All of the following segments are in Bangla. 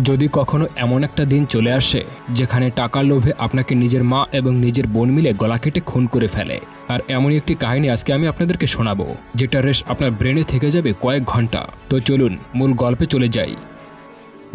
যদি কখনো এমন একটা দিন চলে আসে, যেখানে টাকার লোভে আপনাকে নিজের মা এবং নিজের বোন মিলে গলা কেটে খুন করে ফেলে। আর এমনই একটি কাহিনী আজকে আমি আপনাদেরকে শোনাবো, যেটা রেশ আপনার ব্রেনে থেকে যাবে কয়েক ঘণ্টা। তো চলুন, মূল গল্পে চলে যাই।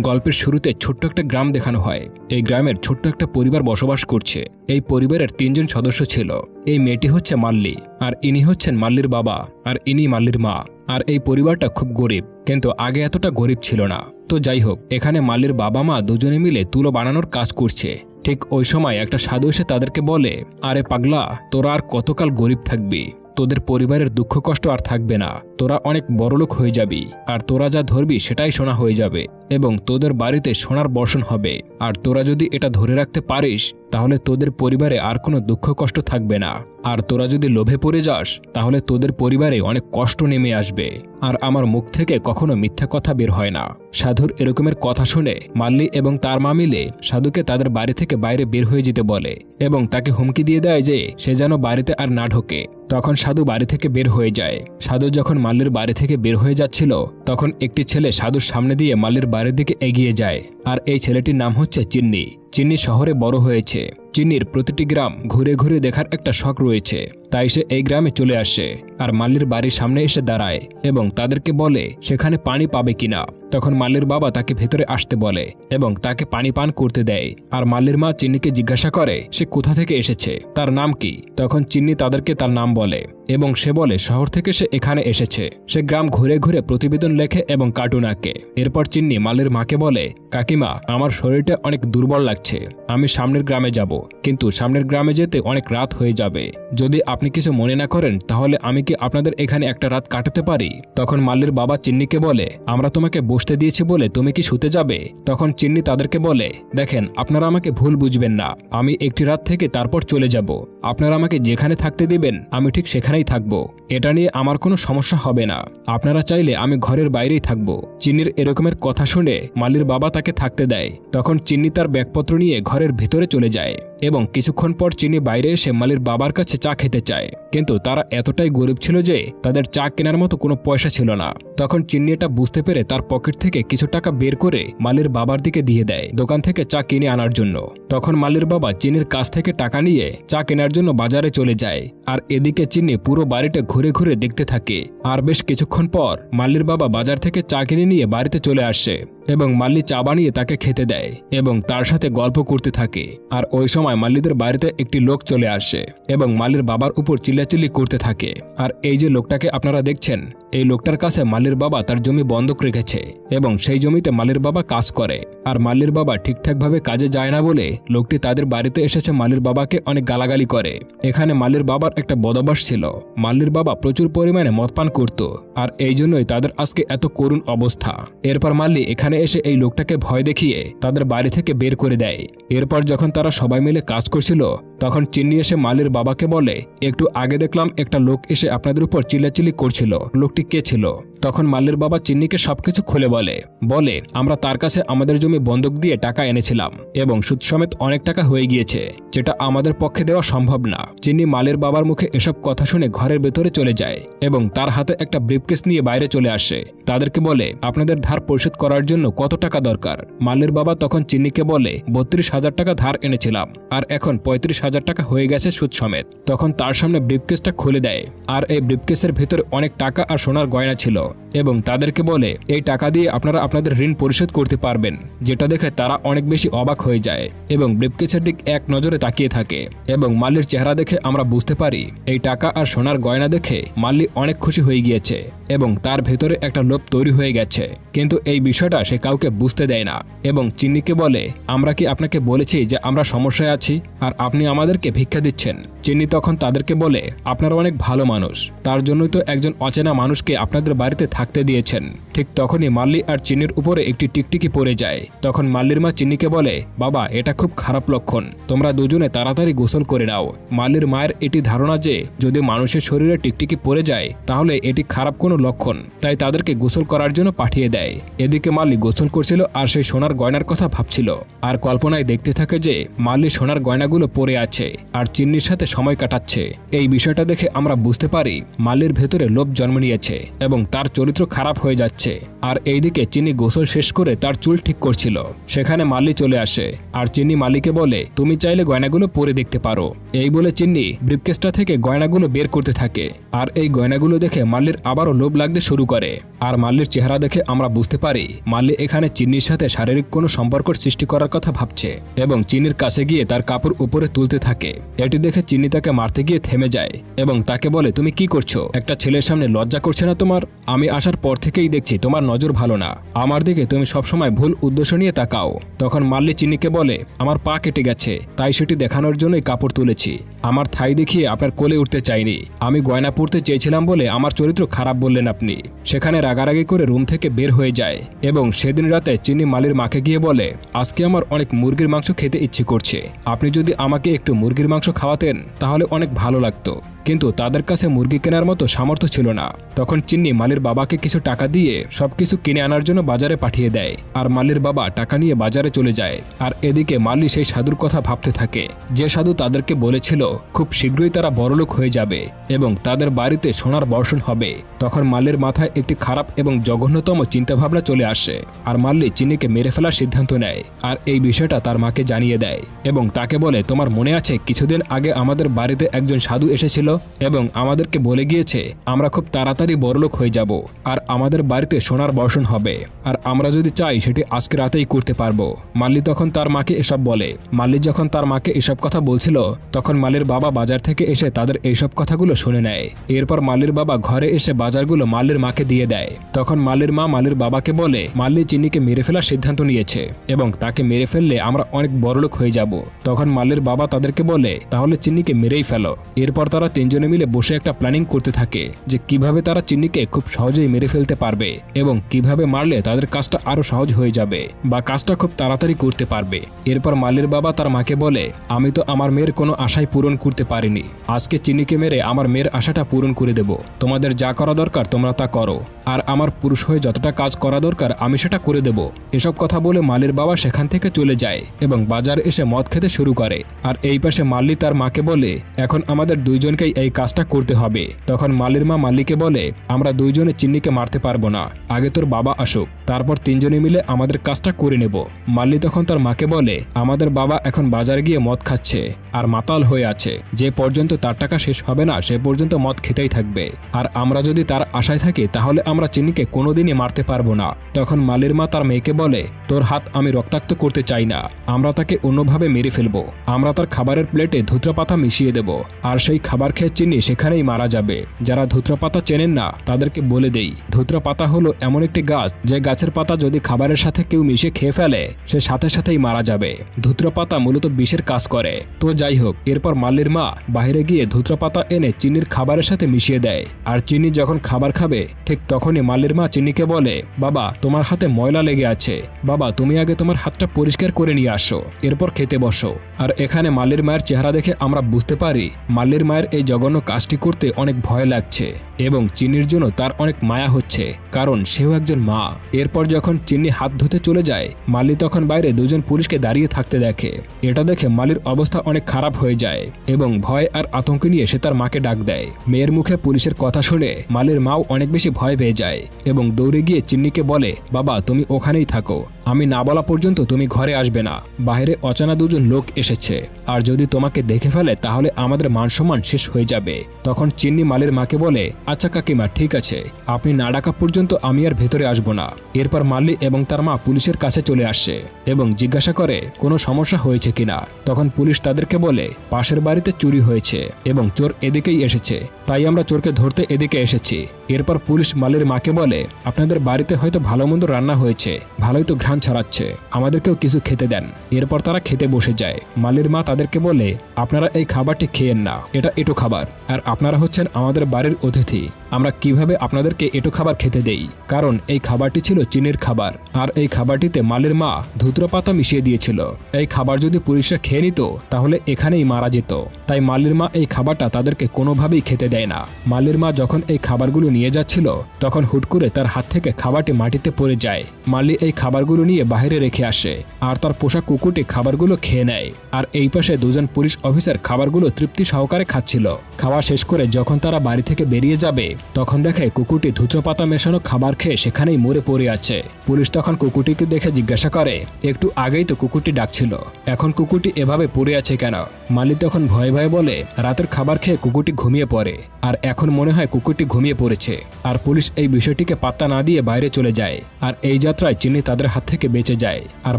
গল্পের শুরুতে ছোট্ট একটা গ্রাম দেখানো হয়। এই গ্রামের ছোট্ট একটা পরিবার বসবাস করছে। এই পরিবারের তিনজন সদস্য ছিল। এই মেয়েটি হচ্ছে মাল্লি, আর ইনি হচ্ছেন মাল্লির বাবা, আর ইনি মাল্লির মা। আর এই পরিবারটা খুব গরিব, কিন্তু আগে এতটা গরিব ছিল না। তো যাই হোক, এখানে মাল্লির বাবা মা দুজনে মিলে তুলো বানানোর কাজ করছে। ঠিক ওই সময় একটা সাধু এসে তাদেরকে বলে, আরে পাগলা, তোরা আর কতকাল গরিব থাকবি? তোদের পরিবারের দুঃখ কষ্ট আর থাকবে না। তোরা অনেক বড়লোক হয়ে যাবি, আর তোরা যা ধরবি সেটাই সোনা হয়ে যাবে, এবং তোদের বাড়িতে সোনার বর্ষণ হবে। আর তোরা যদি এটা ধরে রাখতে পারিস তাহলে তোদের পরিবারে আর কোনো দুঃখ কষ্ট থাকবে না। আর তোরা যদি লোভে পড়ে যাস, তাহলে তোদের পরিবারে অনেক কষ্ট নেমে আসবে। আর আমার মুখ থেকে কখনো মিথ্যা কথা বের হয় না। সাধুর এরকমের কথা শুনে মাল্লি এবং তার মা মিলে সাধুকে তাদের বাড়ি থেকে বাইরে বের হয়ে যেতে বলে এবং তাকে হুমকি দিয়ে দেয় যে সে যেন বাড়িতে আর না ঢোকে। তখন সাধু বাড়ি থেকে বের হয়ে যায়। সাধু যখন মাল্লির বাড়ি থেকে বের হয়ে যাচ্ছিল, তখন একটি ছেলে সাধুর সামনে দিয়ে মাল্লির বাড়ির দিকে এগিয়ে যায়। আর এই ছেলেটির নাম হচ্ছে চিন্নি। চিন্নি শহরে বড় হয়েছে চিনির প্রতিটি গ্রাম ঘুরে ঘুরে দেখার একটা শখ রয়েছে। তাই সে এই গ্রামে চলে আসে আর মাল্লির বাড়ির সামনে এসে দাঁড়ায় এবং তাদেরকে বলে, সেখানে পানি পাবে কিনা? তখন মাল্লির বাবা তাকে ভেতরে আসতে বলে এবং তাকে পানি পান করতে দেয়। আর মাল্লির মা চিন্নিকে জিজ্ঞাসা করে, সে কোথা থেকে এসেছে? তার নাম কি? তখন চিন্নি তাদেরকে তার নাম বলে এবং সে বলে, শহর থেকে সে এখানে এসেছে। সে গ্রাম ঘুরে ঘুরে প্রতিবেদন লেখে এবং কার্টুন আঁকে। এরপর চিন্নি মাল্লির মাকে বলে, কাকিমা, আমার শরীরটা অনেক দুর্বল লাগছে। আমি সামনের গ্রামে যাব, কিন্তু সামনের গ্রামে যেতে অনেক রাত হয়ে যাবে। যদি আপনি কিছু মনে না করেন, তাহলে আমি কি আপনাদের এখানে একটা রাত কাটাতে পারি? তখন মাল্লির বাবা চিন্নিকে বলে, আমরা তোমাকে বসতে দিয়েছি বলে তুমি কি শুতে যাবে? তখন চিন্নি তাদেরকে বলে, দেখেন, আপনারা আমাকে ভুল বুঝবেন না। আমি একটি রাত থেকে তারপর চলে যাব। আপনারা আমাকে যেখানে থাকতে দিবেন, আমি ঠিক সেখানেই থাকব। এটা নিয়ে আমার কোনো সমস্যা হবে না। আপনারা চাইলে আমি ঘরের বাইরেই থাকব। চিন্নির এরকমের কথা শুনে মালির বাবা তাকে থাকতে দেয়। তখন চিন্নি তার ব্যাগপত্র নিয়ে ঘরের ভিতরে চলে যায় এবং কিছুক্ষণ পর চিনি বাইরে এসে মালির বাবার কাছে চা খেতে চায়। কিন্তু তারা এতটাই গরিব ছিল যে তাদের চা কেনার মতো কোনো পয়সা ছিল না। তখন চিন্নি এটা বুঝতে পেরে তার পকেট থেকে কিছু টাকা বের করে মালির বাবার দিকে দিয়ে দেয় দোকান থেকে চা কিনে আনার জন্য। তখন মালির বাবা চিনির কাছ থেকে টাকা নিয়ে চা কেনার জন্য বাজারে চলে যায়। আর এদিকে চিনি পুরো বাড়িটা ঘুরে ঘুরে দেখতে থাকে। আর বেশ কিছুক্ষণ পর মালির বাবা বাজার থেকে চা কিনে নিয়ে বাড়িতে চলে আসে। এবং মাল্লি চা বানিয়ে তাকে খেতে দেয় এবং তার সাথে গল্প করতে থাকে। আর ওই সময় মাল্লিদের বাড়িতে একটি লোক চলে আসে এবং মাল্লির বাবার উপর চিল্লাচিল্লি করতে থাকে। আর এই যে লোকটাকে আপনারা দেখছেন, এই লোকটার কাছে মাল্লির বাবা তার জমি বন্ধক রেখেছে এবং সেই জমিতে মাল্লির বাবা কাজ করে। আর মাল্লির বাবা ঠিকঠাকভাবে কাজে যায় না বলে লোকটি তাদের বাড়িতে এসেছে মাল্লির বাবাকে অনেক গালাগালি করে। এখানে মাল্লির বাবার একটা বদবাস ছিল। মাল্লির বাবা প্রচুর পরিমাণে মদ পান করত। আর এই জন্যই তাদের আজকে এত করুণ অবস্থা। এরপর মাল্লি এখানে এসে এই লোকটাকে ভয় দেখিয়ে তাদের বাড়ি থেকে বের করে দেয়। এরপর যখন তারা সবাই মিলে কাজ করছিল তখন চিন্নি এসে মালির বাবাকে বলে, একটু আগে দেখলাম একটা লোক এসে আপনাদের উপর চিল্লাচিল্লি করছিল। লোকটি কে ছিল? তখন মাল্লির বাবা চিন্নিকে সবকিছু খুলে বলে বলে, আমরা তার কাছে আমাদের জমি বন্ধক দিয়ে টাকা এনেছিলাম এবং সুদ সমেত অনেক টাকা হয়ে গিয়েছে, যেটা আমাদের পক্ষে দেওয়া সম্ভব না। চিন্নি মালের বাবার মুখে এসব কথা শুনে ঘরের ভেতরে চলে যায় এবং তার হাতে একটা ব্রিফকেস নিয়ে বাইরে চলে আসে। তাদেরকে বলে, আপনাদের ধার পরিশোধ করার জন্য কত টাকা দরকার? মালের বাবা তখন চিন্নিকে বলে, বত্রিশ হাজার টাকা ধার এনেছিলাম, আর এখন পঁয়ত্রিশ হাজার টাকা হয়ে গেছে সুদ সমেত। তখন তার সামনে ব্রিফকেসটা খুলে দেয়। আর এই ব্রিফকেসের ভেতরে অনেক টাকা আর সোনার গয়না ছিল এবং তাদেরকে বলে, এই টাকা দিয়ে আপনারা আপনাদের ঋণ পরিশোধ করতে পারবেন, যেটা দেখে তারা অনেক বেশি অবাক হয়ে যায় এবং ব্রিফকেসের দিক এক নজরে তাকিয়ে থাকে এবং মাল্লির চেহারা দেখে আমরা বুঝতে পারি, এই টাকা আর সোনার গয়না দেখে মাল্লি অনেক খুশি হয়ে গিয়েছে এবং তার ভেতরে একটা লোভ তৈরি হয়ে গেছে। কিন্তু এই বিষয়টা সে কাউকে বুঝতে দেয় না এবং চিন্নিকে বলে, আমরা কি আপনাকে বলেছি যে আমরা সমস্যায় আছি? আর আপনি আমাদেরকে ভিক্ষা দিচ্ছেন। চিনি তখন তাদেরকে বলে, আপনারা অনেক ভালো মানুষ। তার জন্যই তো একজন অচেনা মানুষকে আপনাদের বাড়িতে থাকতে দিয়েছেন। ঠিক তখনই মাল্লি আর চিনির উপরে একটি টিকটিকি পড়ে যায়। তখন মাল্লির মা চিন্নিকে বলে, বাবা, এটা খুব খারাপ লক্ষণ। তোমরা দুজনে তাড়াতাড়ি গোসল করে নাও। মাল্লির মায়ের এটি ধারণা যে, যদি মানুষের শরীরে টিকটিকি পড়ে যায়, তাহলে এটি খারাপ কোনো লক্ষণ। তাই তাদেরকে গোসল করার জন্য পাঠিয়ে দেয়। এদিকে মাল্লি গোসল করছিল আর সেই সোনার গয়নার কথা ভাবছিল। আর কল্পনায় দেখতে থাকে যে, মাল্লি সোনার গয়নাগুলো পরে আছে আর চিন্নির সাথে সময় কাটাচ্ছে। এই বিষয়টা দেখে আমরা বুঝতে পারি, মাল্লির ভেতরে লোভ জন্ম নিয়েছে এবং তার চরিত্র খারাপ হয়ে যাচ্ছে। আছে আর এইদিকে চিনি গোসল শেষ করে তার চুল ঠিক করছিল। সেখানে মাল্লি চলে আসে আর চিনি মালিকে বলে, তুমি চাইলে গয়নাগুলো পরে দেখতে পারো। এই বলে চিন্নি ব্রিফকেসটা থেকে গয়নাগুলো বের করতে থাকে আর এই গয়নাগুলো দেখে মাল্লির আবারও লোভ লাগতে শুরু করে আর মাল্লির চেহারা দেখে আমরা বুঝতে পারি মাল্লি এখানে চিন্নির সাথে শারীরিক কোনো সম্পর্ক সৃষ্টি করার কথা ভাবছে এবং চিনির কাছে গিয়ে তার কাপড় উপরে তুলতে থাকে। এটি দেখে চিনি তাকে মারতে গিয়ে থেমে যায় এবং তাকে বলে, তুমি কি করছ? একটা ছেলের সামনে লজ্জা করছে না তোমার? আমি আসার পর থেকেই দেখছি তোমার নজর ভালো না। আমার দিকে তুমি সবসময় ভুল উদ্দেশ্য নিয়ে তাকাও। তখন মাল্লি চিনিকে বলে, আমার পা কেটে গেছে, তাই সেটি দেখানোর জন্যই কাপড় তুলেছি। আমার থাই দেখিয়ে আপনার কোলে উঠতে চাইনি। আমি গয়না পরতে চেয়েছিলাম বলে আমার চরিত্র খারাপ বললেন আপনি। সেখানে রাগারাগি করে রুম থেকে বের হয়ে যায় এবং সেদিন রাতে চিনি মালির মাকে গিয়ে বলে, আজকে আমার অনেক মুরগির মাংস খেতে ইচ্ছে করছে। আপনি যদি আমাকে একটু মুরগির মাংস খাওয়াতেন, তাহলে অনেক ভালো লাগতো। কিন্তু তাদের কাছে মুরগি কেনার মতো সামর্থ্য ছিল না। তখন চিন্নি মালির বাবাকে কিছু টাকা দিয়ে সবকিছু কিনে আনার জন্য বাজারে পাঠিয়ে দেয় আর মালির বাবা টাকা নিয়ে বাজারে চলে যায় আর এদিকে মালি সেই সাধুর কথা ভাবতে থাকে। যে সাধু তাদেরকে বলেছিল, খুব শীঘ্রই তারা বড়লোক হয়ে যাবে এবং তাদের বাড়িতে সোনার বর্ষণ হবে। তখন মাল্লির মাথায় একটি খারাপ এবং জঘন্যতম চিন্তাভাবনা চলে আসে আর মাল্লি চিনিকে মেরে ফেলার সিদ্ধান্ত নেয় আর এই বিষয়টা তার মাকে জানিয়ে দেয় এবং তাকে বলে, তোমার মনে আছে, কিছুদিন আগে আমাদের বাড়িতে একজন সাধু এসেছিল? এবং আমাদেরকে বলে গিয়েছে, আমরা খুব তাড়াতাড়ি বড়লোক হয়ে যাব আর আমাদের বাড়িতে সোনার বর্ষণ হবে। আর আমরা যদি চাই, সেটি আজকে রাতেই করতে পারব। মাল্লি তখন তার মাকে এসব বলে। মাল্লি যখন তার মাকে এসব কথা বলছিল, তখন মালির বাবা বাজার থেকে এসে তাদের এইসব কথাগুলো শুনে নেয়। এরপর মালির বাবা ঘরে এসে বাজারগুলো মাল্লির মাকে দিয়ে দেয়। তখন মালির মা মালির বাবাকে বলে, মাল্লি চিনিকে মেরে ফেলার সিদ্ধান্ত নিয়েছে এবং তাকে মেরে ফেললে আমরা অনেক বড়লোক হয়ে যাব। তখন মাল্লির বাবা তাদেরকে বলে, তাহলে চিন্নিকে মেরেই ফেলো। এরপর তারা তিনজনে মিলে বসে একটা প্ল্যানিং করতে থাকে যে কীভাবে তারা চিন্নিকে খুব সহজেই মেরে ফেলতে পারবে এবং কীভাবে মারলে তাদের কাজটা আরও সহজ হয়ে যাবে বা কাজটা খুব তাড়াতাড়ি করতে পারবে। এরপর মালির বাবা তার মাকে বলে, আমি তো আমার মেয়ের কোনো আশাই পূরণ করতে পারিনি। আজকে চিনিকে মেরে আমার মেয়ের আশাটা পূরণ করে দেব। তোমাদের যা করা দরকার তোমরা তা করো। আর আমার পুরুষ হয়ে যতটা কাজ করা দরকার আমি সেটা করে দেব। এসব কথা বলে মালির বাবা সেখান থেকে চলে যায় এবং বাজার এসে মদ খেতে শুরু করে। আর এই পাশে মাল্লি তার মাকে বলে, এখন আমাদের দুইজনকেই এই কাজটা করতে হবে। তখন মালির মা মালিকে বলে, আমরা দুইজনে চিন্নিকে মারতে পারব না। আগে তোর বাবা আসুক, তারপর তিনজনে মিলে আমাদের কাজটা করে নেব। মাল্লি তখন তার মাকে বলে, আমাদের বাবা এখন বাজারে গিয়ে মদ খাচ্ছে আর মাতাল হয়ে আছে। যে পর্যন্ত তার টাকা শেষ হবে না, সে পর্যন্ত মদ খেতেই থাকবে। আর আমরা যদি তার আশায় থাকি, তাহলে আমরা চিনিকে কোনোদিনই মারতে পারব না। তখন মালির মা তার মেয়েকে বলে, তোর হাত আমি রক্তাক্ত করতে চাই না। আমরা তাকে অন্যভাবে মেরে ফেলব। আমরা তার খাবারের প্লেটে ধুত্র পাতা মিশিয়ে দেব। আর সেই খাবার খেয়ে চিনি সেখানেই মারা যাবে। যারা ধুত্র চেনেন না, তাদেরকে বলে দেই ধুত্র হলো এমন একটি গাছ, যে গাছের পাতা যদি খাবারের সাথে কেউ মিশে খেয়ে ফেলে, সে সাথে সাথেই মারা যাবে। ধুত্র মূলত বিষের কাজ করে। তো যাই হোক, এরপর মাল্লির মা বাইরে গিয়ে ধুত্র এনে চিনির খাবারের সাথে মিশিয়ে দেয়। আর চিনি যখন খাবার খাবে, ঠিক তখনই মাল্লির মা চিনিকে বলে, বাবা, তোমার হাতে ময়লা লেগে আছে। বাবা, তুমি আগে তোমার হাতটা পরিষ্কার করে নিয়ে আসো। এরপর খেতে বসো। আর এখানে মাল্লির মায়ের চেহারা দেখে আমরা বুঝতে পারি, মাল্লির মায়ের এই জঘন্য কাজটি করতে অনেক ভয় লাগছে এবং চিনির জন্য তার অনেক মায়া হচ্ছে, কারণ সেও একজন মা। এরপর যখন চিন্নি হাত ধুতে চলে যায়, মালি তখন বাইরে দুজন পুলিশকে দাঁড়িয়ে থাকতে দেখে। এটা দেখে মালির অবস্থা অনেক খারাপ হয়ে যায় এবং ভয় আর আতঙ্ক নিয়ে সে তার মাকে ডাক দেয়। মেয়ের মুখে পুলিশের কথা শুনে মালির মাও অনেক বেশি ভয় পেয়ে যায় এবং দৌড়ে গিয়ে চিন্নিকে বলে, বাবা, তুমি ওখানেই থাকো। আমি না বলা পর্যন্ত তুমি ঘরে আসবে না। বাইরে অচানা দুজন লোক এসেছে। আর যদি তোমাকে দেখে ফেলে, তাহলে আমাদের মান সম্মান শেষ যাবে। তখন চিন্নি মালের মাকে বলে আচ্ছা কাকিমা, ঠিক আছে। আপনি না ডাকা পর্যন্ত আমি আর ভেতরে আসব না। এরপর মাল্লি এবং তার মা পুলিশের কাছে চলে আসে এবং জিজ্ঞাসা করে, কোনো সমস্যা হয়েছে কিনা তখন পুলিশ তাদেরকে বলে, পাশের বাড়িতে চুরি হয়েছে এবং চোর এদিকেই এসেছে। তাই আমরা চোরকে ধরতে এদিকে এসেছি। এরপর পুলিশ মালের মাকে বলে, আপনাদের বাড়িতে হয়তো ভালো মন্দ রান্না হয়েছে। ভালোই তো ঘ্রাণ ছড়াচ্ছে। আমাদেরকেও কিছু খেতে দেন। এরপর তারা খেতে বসে যায়। মালির মা তাদেরকে বলে, আপনারা এই খাবারটি খেয়েন না। এটা এটো খাবার। আর আপনারা হচ্ছেন আমাদের বাড়ির অতিথি। আমরা কীভাবে আপনাদেরকে এটো খাবার খেতে দেই? কারণ এই খাবারটি ছিল চীনের খাবার। আর এই খাবারটিতে মালের মা ধুত্র পাতা মিশিয়ে দিয়েছিল। এই খাবার যদি পুলিশরা খেয়ে নিত, তাহলে এখানেই মারা যেত। তাই মালির মা এই খাবারটা তাদেরকে কোনোভাবেই খেতে দেয় না। মালির মা যখন এই খাবারগুলো নিয়ে যাচ্ছিল, তখন হুট করে তার হাত থেকে খাবারটি মাটিতে পড়ে যায়। মালি এই খাবারগুলো নিয়ে বাইরে রেখে আসে, আর তার পোষা কুকুরটি খাবারগুলো খেয়ে নেয়। আর এই পাশে দুজন পুলিশ অফিসার খাবারগুলো তৃপ্তি সহকারে খাচ্ছিল। খাওয়া শেষ করে যখন তারা বাড়ি থেকে বেরিয়ে যাবে, তখন দেখে কুকুরটি ধুত্রপাতা মেশানো খাবার খেয়ে সেখানেই মরে পড়ে আছে। পুলিশ তখন কুকুরটিকে দেখে জিজ্ঞাসা করে, একটু আগেই তো কুকুরটি ডাকছিল, এখন কুকুরটি এভাবে পড়ে আছে কেন? মালিক তখন ভয়ে ভয়ে বলে, রাতের খাবার খেয়ে কুকুরটি ঘুমিয়ে পড়ে। আর এখন মনে হয় কুকুরটি ঘুমিয়ে পড়েছে। আর পুলিশ এই বিষয়টিকে পাত্তা না দিয়ে বাইরে চলে যায়। আর এই যাত্রায় চিনি তাদের হাত থেকে বেঁচে যায়। আর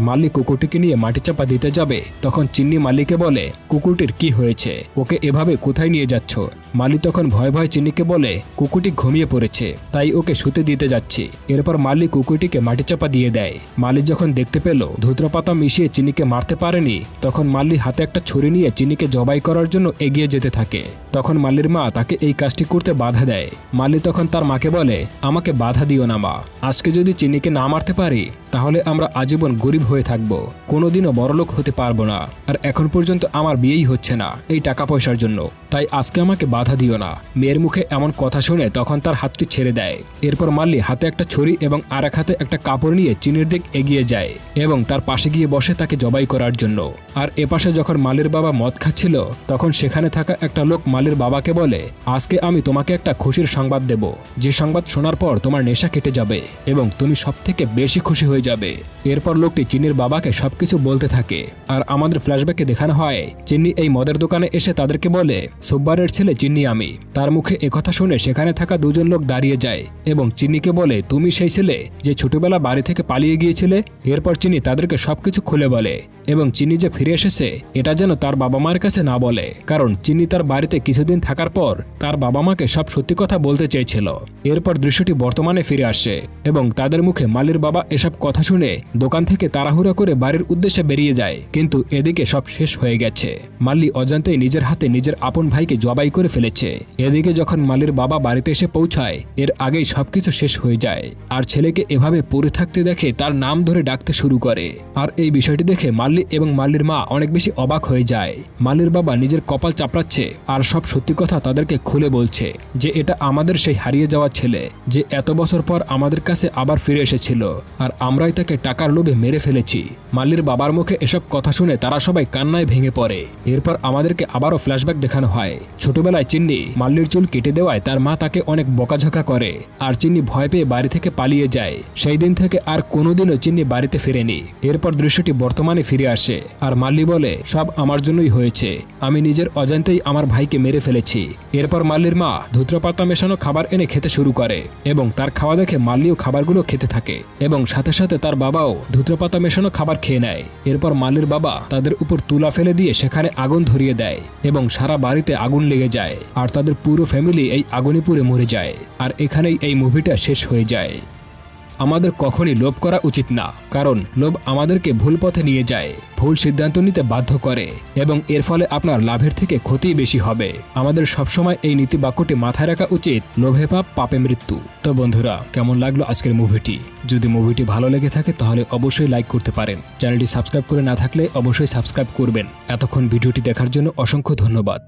মালিক কুকুরটিকে নিয়ে মাটি চাপা দিতে যাবে, তখন চিন্নি মালিককে বলে, কুকুরটির কি হয়েছে? ওকে এভাবে কোথায় নিয়ে যাচ্ছ? মালিক তখন ভয় ভয় চিনিকে বলে, কুকুরটি ঘুমিয়ে পড়েছে, তাই ওকে শুতে দিতে যাচ্ছি। এরপর মালিক কুকুরটিকে মাটি চাপা দিয়ে দেয়। মালিক যখন দেখতে পেল ধুত্রপাতা মিশিয়ে চিনিকে মারতে পারেনি, তখন মাল্লি হাতে একটা ছুরি নিয়ে চিনিকে জবাই করার জন্য এগিয়ে যেতে থাকে। তখন মাল্লির মা তাকে এই কাজটি করতে বাধা দেয়। মাল্লি তখন তার মাকে বলে, আমাকে বাধা দিও না, মা। আজকে যদি চিনিকে না মারতে পারি, তাহলে আমরা আজীবন গরিব হয়ে থাকব। কোনোদিনও বড়লোক হতে পারব না। আর এখন পর্যন্ত আমার বিয়েই হচ্ছে না, এই টাকা পয়সার জন্য। তাই আজকে আমাকে বাধা দিও না। মেয়ের মুখে এমন কথা শুনে তখন তার হাতটি ছেড়ে দেয়। এরপর মাল্লি হাতে একটা ছুরি এবং আর এক হাতে একটা কাপড় নিয়ে চিনির দিক এগিয়ে যায় এবং তার পাশে গিয়ে বসে তাকে জবাই করার জন্য। আর এপাশে যখন মালির বাবা মদ খাচ্ছিল, তখন সেখানে থাকা একটা লোক মালির বাবাকে বলে, আজকে আমি তোমাকে একটা খুশির সংবাদ দেব। যে সংবাদ শোনার পর তোমার নেশা কেটে যাবে এবং তুমি সব থেকে বেশি খুশি হয়ে যাবে। এরপর লোকটি চিনির বাবাকে সবকিছু বলতে থাকে। আর আমাদের ফ্ল্যাশব্যাকে দেখানো হয়, চিন্নি এই মদের দোকানে এসে তাদেরকে বলে, সুব্বারের ছেলে চিন্নি আমি। তার মুখে একথা শুনে সেখানে থাকা দুজন লোক দাঁড়িয়ে যায় এবং চিন্নিকে বলে, তুমি সেই ছেলে যে ছোটবেলা বাড়ি থেকে পালিয়ে গিয়েছিলে? এরপর চিনি তাদেরকে সবকিছু খুলে বলে। এবং চিনি যে ফিরে এসেছে, এটা যেন তার বাবা মায়ের কাছে না বলে। কারণ চিনি তার বাড়িতে কিছুদিন থাকার পর তার বাবা মাকে সব সত্যি কথা বলতে চেয়েছিল। এরপর দৃশ্যটি বর্তমানে ফিরে আসে এবং তাদের মুখে মালির বাবা এসব কথা শুনে দোকান থেকে তাড়াহুড়া করে বাড়ির উদ্দেশ্যে বেরিয়ে যায়। কিন্তু এদিকে সব শেষ হয়ে গেছে। মাল্লি অজান্তেই নিজের হাতে নিজের আপন ভাইকে জবাই করে ফেলেছে। এদিকে যখন মালির বাবা বাড়িতে এসে পৌঁছায়, এর আগেই সবকিছু শেষ হয়ে যায়। আর ছেলেকে এভাবে পড়ে থাকতে দেখে তার নাম ধরে ডাকতে শুরু করে। আর এই বিষয়টি দেখে মাল্লি এবং মাল্লির মা অনেক বেশি অবাক হয়ে যায়। মাল্লির বাবা নিজের কপাল চাপড়াচ্ছে আর সব সত্যি কথা তাদেরকে খুলে বলছে যে এটা আমাদের সেই হারিয়ে যাওয়া ছেলে যে এত বছর পর আমাদের কাছে আবার ফিরে এসেছিল আর আমরাই তাকে টাকার লোভে মেরে ফেলেছি। মাল্লির বাবার মুখে এসব কথা শুনে তারা সবাই কান্নায় ভেঙে পড়ে। এরপর আমাদেরকে আবারও ফ্ল্যাশব্যাক দেখানো হয়। ছোটবেলায় চিন্নি মাল্লির চুল কেটে দেওয়ায় তার মা তাকে অনেক বকাঝকা করে আর চিন্নি ভয় পেয়ে বাড়ি থেকে পালিয়ে যায়। সেই দিন থেকে আর কোনোদিনও চিন্নি বাড়িতে ফেরেনি। এরপর দৃশ্যটি বর্তমানে ফিরে আসে। আর মাল্লি বলে, সব আমার জন্যই হয়েছে। আমি নিজের অজান্তেই আমার ভাইকে মেরে ফেলেছি। এরপর মাল্লির মা ধুত্রপাতা মেশানো খাবার এনে খেতে শুরু করে এবং তার খাওয়া দেখে মাল্লিও খাবারগুলো খেতে থাকে এবং সাথে সাথে তার বাবাও ধুত্রপাতা মেশানো খাবার খেয়ে নেয়। এরপর মাল্লির বাবা তাদের উপর তুলা ফেলে দিয়ে সেখানে আগুন ধরিয়ে দেয় এবং সারা বাড়িতে আগুন লেগে যায়। আর তাদের পুরো ফ্যামিলি এই আগুনে পুড়ে মরে যায়। আর এখানেই এই মুভিটা শেষ হয়ে যায়। আমাদের কখনই লোভ করা উচিত না, কারণ লোভ আমাদেরকে ভুল পথে নিয়ে যায়, ভুল সিদ্ধান্ত নিতে বাধ্য করে, এবং এর ফলে আপনার লাভের থেকে ক্ষতি বেশি হবে। আমাদের সবসময় এই নীতি বাক্যটি মাথায় রাখা উচিত, লোভে পাপ, পাপে মৃত্যু। তো বন্ধুরা, কেমন লাগল আজকের মুভিটি? যদি মুভিটি ভালো লেগে থাকে, তাহলে অবশ্যই লাইক করতে পারেন। চ্যানেলটি সাবস্ক্রাইব করে না থাকলে অবশ্যই সাবস্ক্রাইব করবেন। এতক্ষণ ভিডিওটি দেখার জন্য অসংখ্য ধন্যবাদ।